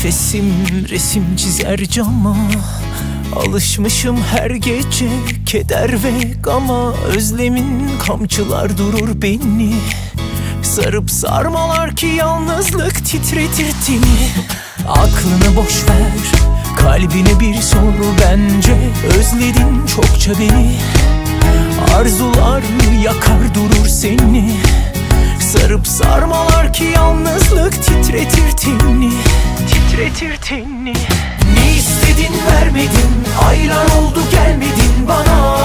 Nefesim resim çizer cama. Alışmışım her gece keder ve gama. Özlemin kamçılar durur beni. Sarıp sarmalar ki yalnızlık titretir tini Aklını boş ver Kalbine bir sor bence Özledin çokça beni. Arzular yakar durur seni? Sarıp sarmalar ki yalnızlık titretir Tenini Ne istedin vermedin Aylar oldu gelmedin bana.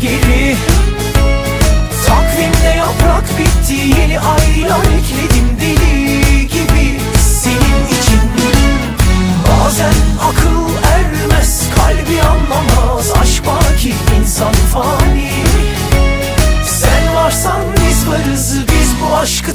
Geri. Takvimde yaprak bitti Yeni aylar ekledim deli gibi. Senin için Bazen akıl ermez Kalbi anlamaz Aşk baki insan fani. Sen varsan biz varız Biz bu aşkı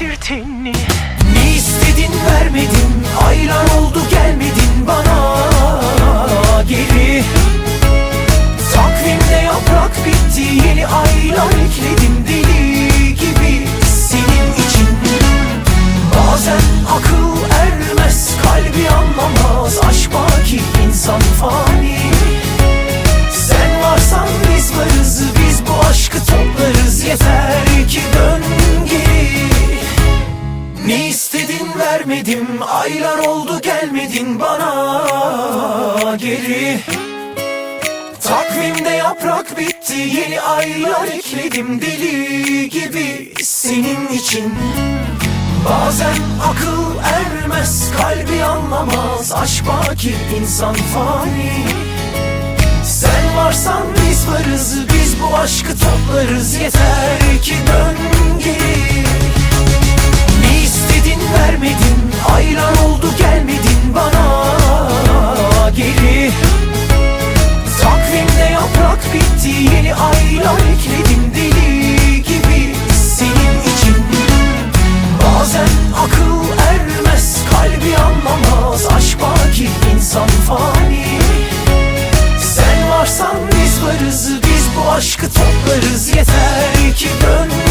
Tenini Ne istedin vermedin Aylar oldu gelmedin bana. Geri. Takvimde yaprak bitti Yeni aylar ekledim deli gibi Senin için. Bazen akıl ermez Kalbi anlamaz Aşk baki insan fani vermedim Aylar oldu gelmedin bana. Geri. Takvimde yaprak bitti Yeni aylar ekledim deli gibi Senin için. Bazen akıl ermez Kalbi anlamaz Aşk baki insan fani. Sen varsan biz varız Biz bu aşkı toplarız Yeter ki dön geri Ekledim deli gibi Senin için. Bazen akıl ermez Kalbi anlamaz Aşk baki insan fani. Sen varsan biz varız Biz bu aşkı toplarız. Yeter ki dön